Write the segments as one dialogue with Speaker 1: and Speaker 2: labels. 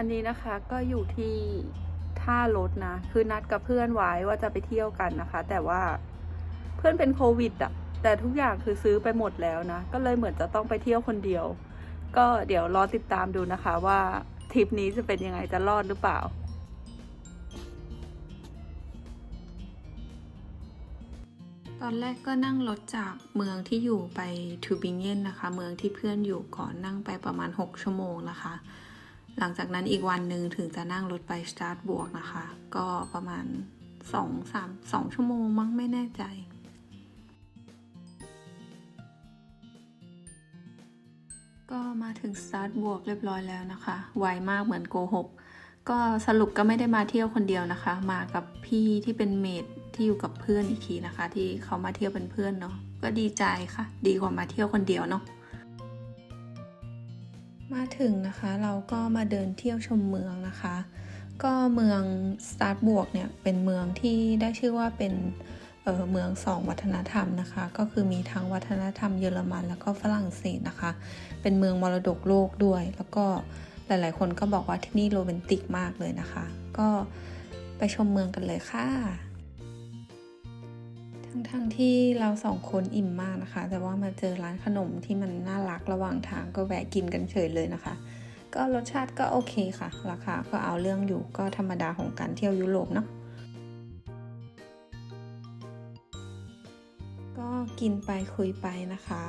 Speaker 1: อันนี้นะคะก็อยู่ที่ท่ารถนะ คือนัดกับเพื่อนไว้ว่าจะไปเที่ยวกันนะคะ แต่ว่าเพื่อนเป็นโควิดอะแต่ทุกอย่างคือซื้อไปหมดแล้วนะ ก็เลยเหมือนจะต้องไปเที่ยวคนเดียว ก็เดี๋ยวรอติดตามดูนะคะว่าทริปนี้จะเป็นยังไงจะรอดหรือเปล่าตอนแรกก็นั่งรถจากเมืองที่อยู่ไปทูบิงเกนนะคะ เมืองที่เพื่อนอยู่ก่อนนั่งไปประมาณ 6 ชั่วโมงนะคะ หลังจากนั้นอีกวันหนึ่งถึงจะนั่งรถไปสตาร์ทบวกนะคะ ก็ประมาณ 2 3 2 ชั่วโมงมั้งไม่แน่ใจก็มาถึงสตาร์ทบวกเรียบร้อยแล้วนะคะ ไวมากเหมือนโกหก ก็สรุปก็ไม่ได้มาเที่ยวคนเดียวนะคะ มากับพี่ที่เป็นเมดที่อยู่กับเพื่อนอีกทีนะคะ ที่เขามาเที่ยวเป็นเพื่อนเนาะ ก็ดีใจค่ะ ดีกว่ามาเที่ยวคนเดียวเนาะ มาถึงนะคะเราก็มาเดินเที่ยวชมเมืองนะคะ ก็เมืองสตาร์ทบวกเนี่ยเป็นเมืองที่ได้ชื่อว่าเป็นเออเมืองสองวัฒนธรรมนะคะ ก็คือมีทั้งวัฒนธรรมเยอรมันแล้วก็ฝรั่งเศสนะคะ เป็นเมืองมรดกโลกด้วย แล้วก็หลายๆ คนก็บอกว่าที่นี่โรแมนติกมากเลยนะคะ ก็ไปชมเมืองกันเลยค่ะ ทั้งๆที่เราสองคนอิ่มมากนะคะ แต่ว่ามาเจอร้านขนมที่มันน่ารักระหว่างทางก็แวะกินกันเฉยเลยนะคะ ก็รสชาติก็โอเคค่ะ ราคาก็เอาเรื่องอยู่ก็ธรรมดาของการเที่ยวยุโรปเนาะก็กินไปคุยไปนะคะ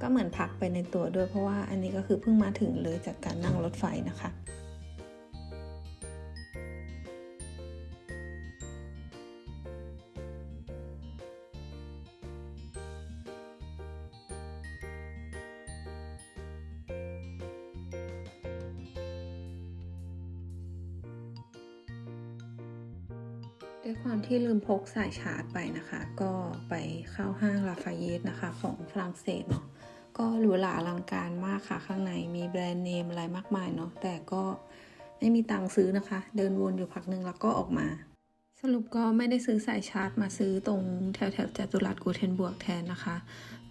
Speaker 1: ก็เหมือนพักไปในตัวด้วยเพราะว่าอันนี้ก็คือเพิ่งมาถึงเลยจากการนั่งรถไฟนะคะ ด้วยความที่ลืมพกสายชาร์จไปนะคะ ก็ไปเข้าห้างลาฟาเยตนะคะ ของฝรั่งเศสเนาะก็หรูหราอลังการมากค่ะ ข้างในมีแบรนด์เนมอะไรมากมายเนาะแต่ก็ไม่มีตังค์ซื้อนะคะ เดินวนอยู่พักหนึ่งแล้วก็ออกมา สรุปก็ไม่ได้ซื้อสายชาร์จมาซื้อตรงแถวแถวจัตุรัสกูเทนบวกแทนนะคะ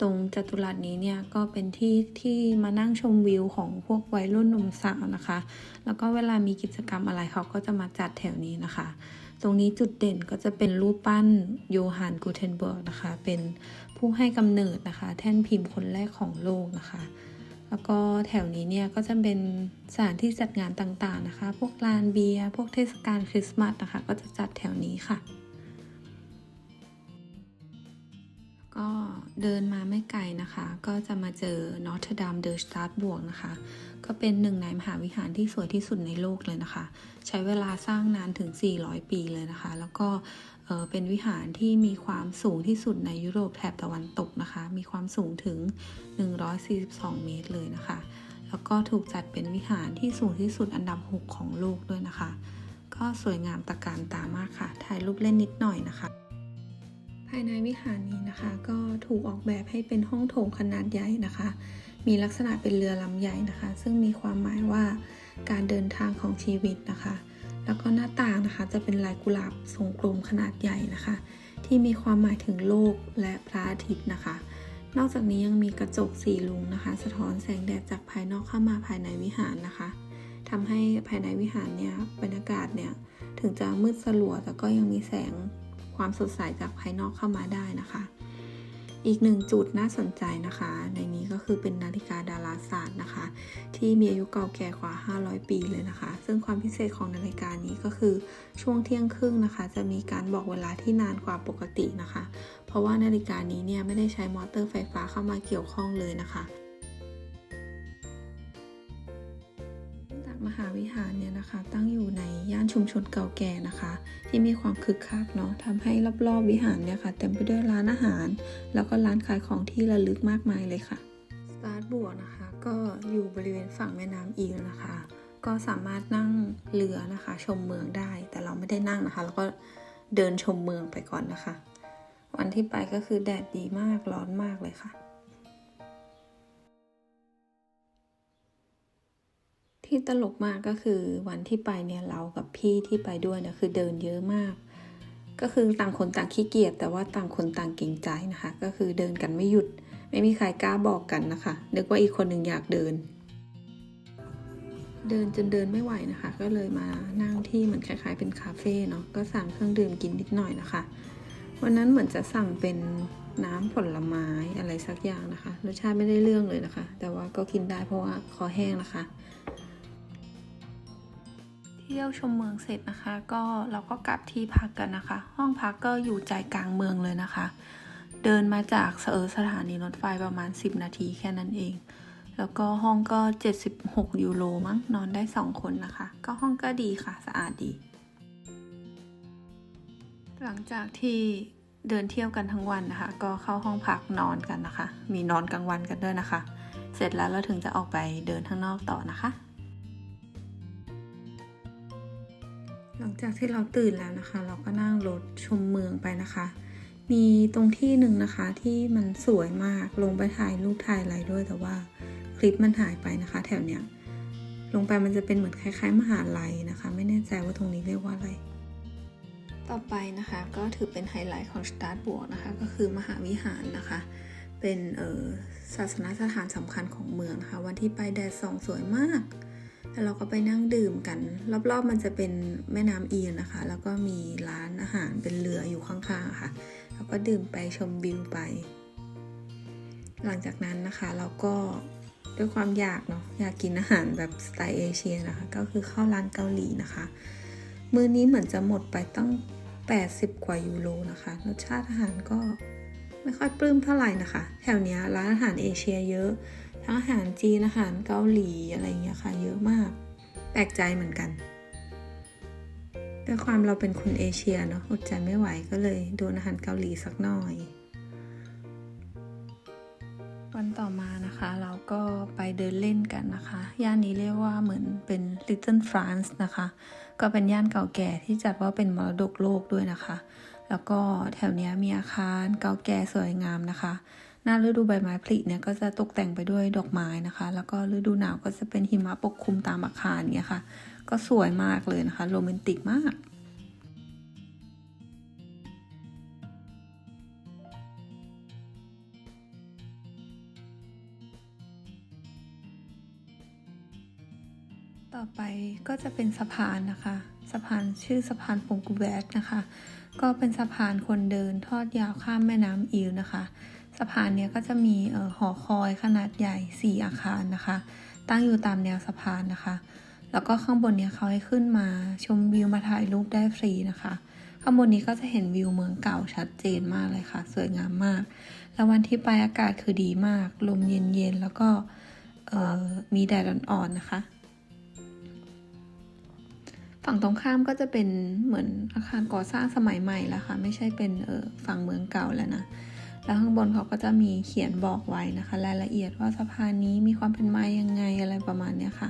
Speaker 1: ตรงจัตุรัสนี้เนี่ยก็เป็นที่ที่มานั่งชมวิวของพวกวัยรุ่นหนุ่มสาวนะคะ แล้วก็เวลามีกิจกรรมอะไรเขาก็จะมาจัดแถวนี้นะคะ ตรงนี้จุดเด่นก็จะเป็นรูปปั้นโยฮันกูเทนเบิร์กนะคะ เป็นผู้ให้กำเนิดนะคะ แท่นพิมพ์คนแรกของโลกนะคะ แล้วก็แถวนี้เนี่ยก็จะเป็นสถานที่จัดงานต่างๆนะคะ พวกลานเบียร์พวกเทศกาลคริสต์มาสนะคะ ก็จะจัดแถวนี้ค่ะ ก็เดินมาไม่ไกลนะคะ ก็จะมาเจอนอตเทดามเดอ s สตาร์ b บวกนะคะ ก็เป็นหนึ่งในมหาวิหารที่สวยที่สุดในโลกเลยนะคะ ใช้เวลาสร้างนานถึง 400 ปีเลยนะคะ แล้วก็เป็นวิหารที่มีความสูงที่สุดในยุโรปแถบตะวันตกนะคะ มีความสูงถึง 142 เมตรเลยนะคะ แล้วก็ถูกจัดเป็นวิหารที่สูงที่สุดอันดับ 6 ของโลกด้วยนะคะ ก็สวยงามตะการตามากค่ะ ถ่ายรูปเล่นนิดหน่อยนะคะายในวิหารนี้นะคะ ก็ถูกออกแบบให้เป็นห้องโถงขนาดใหญ่นะคะ มีลักษณะเป็นเรือลำใหญ่นะคะ ซึ่งมีความหมายว่าการเดินทางของชีวิตนะคะ แล้วก็หน้าต่างนะคะจะเป็นลายกุหลาบทรงกลมขนาดใหญ่นะคะ ที่มีความหมายถึงโลกและพระอาทิตย์นะคะ นอกจากนี้ยังมีกระจกสีลุงนะคะ สะท้อนแสงแดดจากภายนอกเข้ามาภายในวิหารนะคะทำให้ภายในวิหารเนี่ยบรรยากาศเนี่ยถึงจะมืดสลัวแต่ก็ยังมีแสง ความสดใสจากภายนอกเข้ามาได้นะคะ อีกหนึ่งจุดน่าสนใจนะคะ ในนี้ก็คือเป็นนาฬิกาดาราศาสตร์นะคะ ที่มีอายุเก่าแก่กว่า 500 ปีเลยนะคะ ซึ่งความพิเศษของนาฬิกานี้ก็คือช่วงเที่ยงครึ่งนะคะ จะมีการบอกเวลาที่นานกว่าปกตินะคะ เพราะว่านาฬิกานี้เนี่ยไม่ได้ใช้มอเตอร์ไฟฟ้าเข้ามาเกี่ยวข้องเลยนะคะ นะคะ ตั้งอยู่ในย่านชุมชนเก่าแก่นะคะ ที่มีความคึกคักเนาะทำให้รอบๆวิหารเนี่ยค่ะ เต็มไปด้วยร้านอาหาร แล้วก็ร้านขายของที่ระลึกมากมายเลยค่ะสตาร์ทบัวนะคะ ก็อยู่บริเวณฝั่งแม่น้ำอีลนะคะ ก็สามารถนั่งเรือนะคะ ชมเมืองได้ แต่เราไม่ได้นั่งนะคะ แล้วก็เดินชมเมืองไปก่อนนะคะ วันที่ไปก็คือแดดดีมากร้อนมากเลยค่ะ ที่ตลกมากก็คือวันที่ไปเนี่ยเรากับพี่ที่ไปด้วยเนี่ยคือเดินเยอะมาก ก็คือต่างคนต่างขี้เกียจแต่ว่าต่างคนต่างเก่งใจนะคะ ก็คือเดินกันไม่หยุด ไม่มีใครกล้าบอกกันนะคะนึกว่าอีกคนหนึ่งอยากเดิน เดินจนเดินไม่ไหวนะคะ ก็เลยมานั่งที่เหมือนคล้ายๆเป็นคาเฟ่เนาะก็สั่งเครื่องดื่มกินนิดหน่อยนะคะ วันนั้นเหมือนจะสั่งเป็นน้ำผลไม้อะไรสักอย่างนะคะรสชาติไม่ได้เรื่องเลยนะคะ แต่ว่าก็กินได้เพราะว่าคอแห้งนะคะ เที่ยวชมเมืองเสร็จนะคะ ก็เราก็กลับที่พักกันนะคะ ห้องพักก็อยู่ใจกลางเมืองเลยนะคะ เดินมาจากเออสถานีรถไฟประมาณ 10 นาทีแค่นั้นเอง แล้วก็ห้องก็ 76 ยูโรมั้งนอนได้ 2 คนนะคะ ก็ห้องก็ดีค่ะสะอาดดี หลังจากที่เดินเที่ยวกันทั้งวันนะคะ ก็เข้าห้องพักนอนกันนะคะ มีนอนกลางวันกันด้วยนะคะ เสร็จแล้วเราถึงจะออกไปเดินข้างนอกต่อนะคะ ลังจากที่เราตื่นแล้วนะคะ เราก็นั่งรถชมเมืองไปนะคะ มีตรงที่หนึ่งนะคะที่มันสวยมากลงไปถ่ายรูปถ่ายอะไรด้วย แต่ว่าคลิปมันหายไปนะคะ แถวเนี้ยลงไปมันจะเป็นเหมือนคล้าย ๆ มหาลัยนะคะ ไม่แน่ใจว่าตรงนี้เรียกว่าอะไร ต่อไปนะคะก็ถือเป็นไฮไลท์ของสตาร์ทบวกนะคะ ก็คือมหาวิหารนะคะ เป็นเออศาสนสถานสำคัญของเมืองนะคะ วันที่ไปแดดส่องสวยมาก แล้วเราก็ไปนั่งดื่มกัน รอบๆมันจะเป็นแม่น้ำอีนนะคะ แล้วก็มีร้านอาหารเป็นเรืออยู่ข้างๆค่ะ แล้วก็ดื่มไปชมวิวไป หลังจากนั้นนะคะเราก็ด้วยความอยากเนาะอยากกินอาหารแบบสไตล์เอเชียนะคะ ก็คือเข้าร้านเกาหลีนะคะ มื้อนี้เหมือนจะหมดไปตั้ง 80 กว่ายูโรนะคะ รสชาติอาหารก็ไม่ค่อยปลื้มเท่าไหร่นะคะ แถวนี้ร้านอาหารเอเชียเยอะ ทั้งอาหารจีนอาหารเกาหลีอะไรเงี้ยค่ะ เยอะมาก แปลกใจเหมือนกันด้วยความเราเป็นคนเอเชียเนาะอดใจไม่ไหวก็เลยโดนอาหารเกาหลีสักหน่อย วันต่อมานะคะ เราก็ไปเดินเล่นกันนะคะ ย่านนี้เรียกว่าเหมือนเป็น Little France นะคะ ก็เป็นย่านเก่าแก่ที่จัดว่าเป็นมรดกโลกด้วยนะคะ แล้วก็แถวเนี้ยมีอาคารเก่าแก่สวยงามนะคะ หน้าฤดูใบไม้ผลิเนี่ยก็จะตกแต่งไปด้วยดอกไม้นะคะ แล้วก็ฤดูหนาวก็จะเป็นหิมะปกคลุมตามอาคารเนี้ยค่ะ ก็สวยมากเลยนะคะโรแมนติกมากต่อไปก็จะเป็นสะพานนะคะ สะพานชื่อสะพานปงกูแวกนะคะ ก็เป็นสะพานคนเดินทอดยาวข้ามแม่น้ำอิวนะคะ สะพานเนี้ยก็จะมีออหอคอยขนาดใหญ่ 4 อาคารนะคะ ตั้งอยู่ตามแนวสะพานนะคะ แล้วก็ข้างบนเนี้ยเขาให้ขึ้นมาชมวิวมาถ่ายรูปได้ฟรีนะคะ ข้างบนนี้ก็จะเห็นวิวเมืองเก่าชัดเจนมากเลยค่ะ สวยงามมาก แล้ววันที่ไปอากาศคือดีมาก ลมเย็นๆแล้วก็มีแดดอ่อนๆนะคะฝั่งตรงข้ามก็จะเป็นเหมือนอาคารก่อสร้างสมัยใหม่แล้วค่ะ ไม่ใช่เป็นเออฝั่งเมืองเก่าแล้วนะ แล้วข้างบนเขาก็จะมีเขียนบอกไว้นะคะ รายละเอียดว่าสะพานนี้มีความเป็นมายังไงอะไรประมาณเนี้ยค่ะ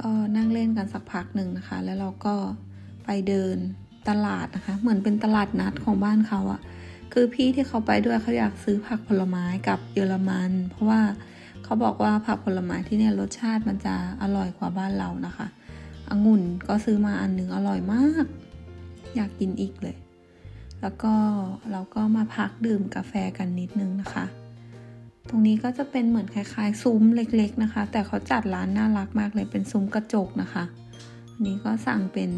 Speaker 1: ก็นั่งเล่นกันสักพักหนึ่งนะคะ แล้วเราก็ไปเดินตลาดนะคะ เหมือนเป็นตลาดนัดของบ้านเขาอะคือพี่ที่เขาไปด้วยเขาอยากซื้อผักผลไม้กับเยอรมัน เพราะว่าเขาบอกว่าผักผลไม้ที่เนี่ยรสชาติมันจะอร่อยกว่าบ้านเรานะคะองุ่นก็ซื้อมาอันหนึ่งอร่อยมาก อยากกินอีกเลย แล้วก็เราก็มาพักดื่มกาแฟกันนิดนึงนะคะ ตรงนี้ก็จะเป็นเหมือนคล้ายๆซุ้มเล็กๆนะคะ แต่เขาจัดร้านน่ารักมากเลยเป็นซุ้มกระจกนะคะอันนี้ก็สั่งเป็น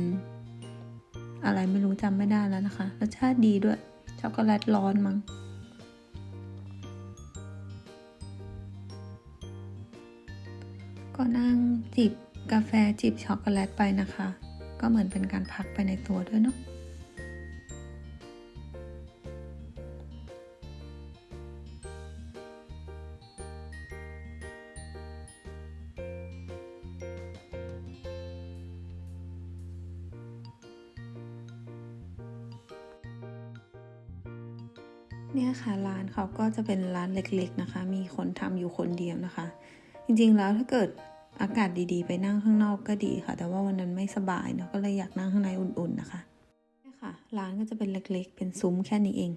Speaker 1: อะไรไม่รู้จำไม่ได้แล้วนะคะรสชาติดีด้วยช็อกโกแลตร้อนมั้งก็นั่งจิบกาแฟจิบช็อกโกแลตไปนะคะ ก็เหมือนเป็นการพักไปในตัวด้วยเนาะ เขาก็จะเป็นร้านเล็กๆนะคะ มีคนทำอยู่คนเดียวนะคะ จริงๆแล้วถ้าเกิดอากาศดีๆ ไปนั่งข้างนอกก็ดีค่ะ แต่ว่าวันนั้นไม่สบายเนาะก็เลยอยากนั่งข้างในอุ่นๆนะคะนี่ค่ะ ร้านก็จะเป็นเล็กๆ เป็นซุ้มแค่นี้เอง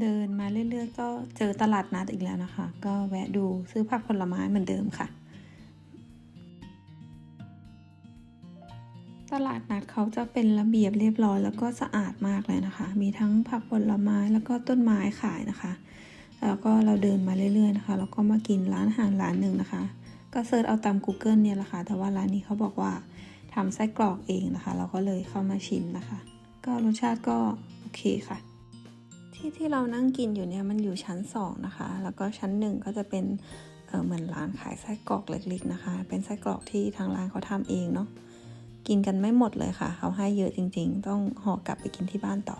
Speaker 1: เดินมาเรื่อยๆ ก็เจอตลาดนัดอีกแล้วนะคะ ก็แวะดูซื้อผักผลไม้เหมือนเดิมค่ะ ตลาดนัดเขาจะเป็นระเบียบเรียบร้อย แล้วก็สะอาดมากเลยนะคะ มีทั้งผักผลไม้แล้วก็ต้นไม้ขายนะคะ แล้วก็เราเดินมาเรื่อยๆนะคะ แล้วก็มากินร้านอาหารร้านหนึ่งนะคะ ก็เซิร์ชเอาตาม Google เนี่ยแหละค่ะ แต่ว่าร้านนี้เขาบอกว่าทำไส้กรอกเองนะคะ เราก็เลยเข้ามาชิมนะคะ ก็รสชาติก็โอเคค่ะ ที่ที่เรานั่งกินอยู่เนี่ยมันอยู่ชั้นสองนะคะ แล้วก็ชั้นหนึ่งก็จะเป็นเเหมือนร้านขายไส้กรอกเล็กๆนะคะ เป็นไส้กรอกที่ทางร้านเขาทำเองเนาะ กินกันไม่หมดเลยค่ะ เขาให้เยอะจริง ๆ ต้องห่อกลับไปกินที่บ้านต่อ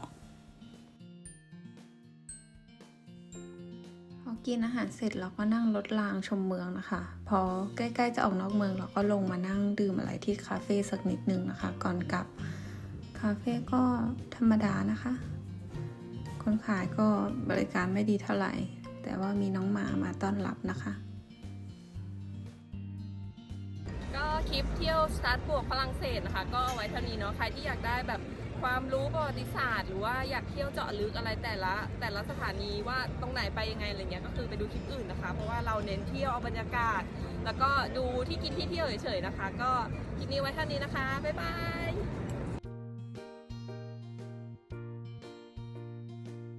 Speaker 1: พอกินอาหารเสร็จเราก็นั่งรถรางชมเมืองนะคะ พอใกล้ๆจะออกนอกเมืองเราก็ลงมานั่งดื่มอะไรที่คาเฟ่สักนิดนึงนะคะ ก่อนกลับคาเฟ่ก็ธรรมดานะคะ คนขายก็บริการไม่ดีเท่าไหร่ แต่ว่ามีน้องหมามาต้อนรับนะคะ
Speaker 2: ปเที่ยวสตาร์ทบวกฝรั่งเศสนะคะ ก็เอาไว้เท่านี้เนาะใครที่อยากได้แบบความรู้ประวัติศาสตร์ หรือว่าอยากเที่ยวเจาะลึกอะไรแต่ละแต่ละสถานีว่าตรงไหนไปยังไงอะไรเงี้ยก็คือไปดูคลิปอื่นนะคะ เพราะว่าเราเน้นเที่ยวเอาบรรยากาศ แล้วก็ดูที่กินที่เที่ยวเฉยๆนะคะ ก็คลิปนี้ไว้เท่านี้นะคะบ๊ายบาย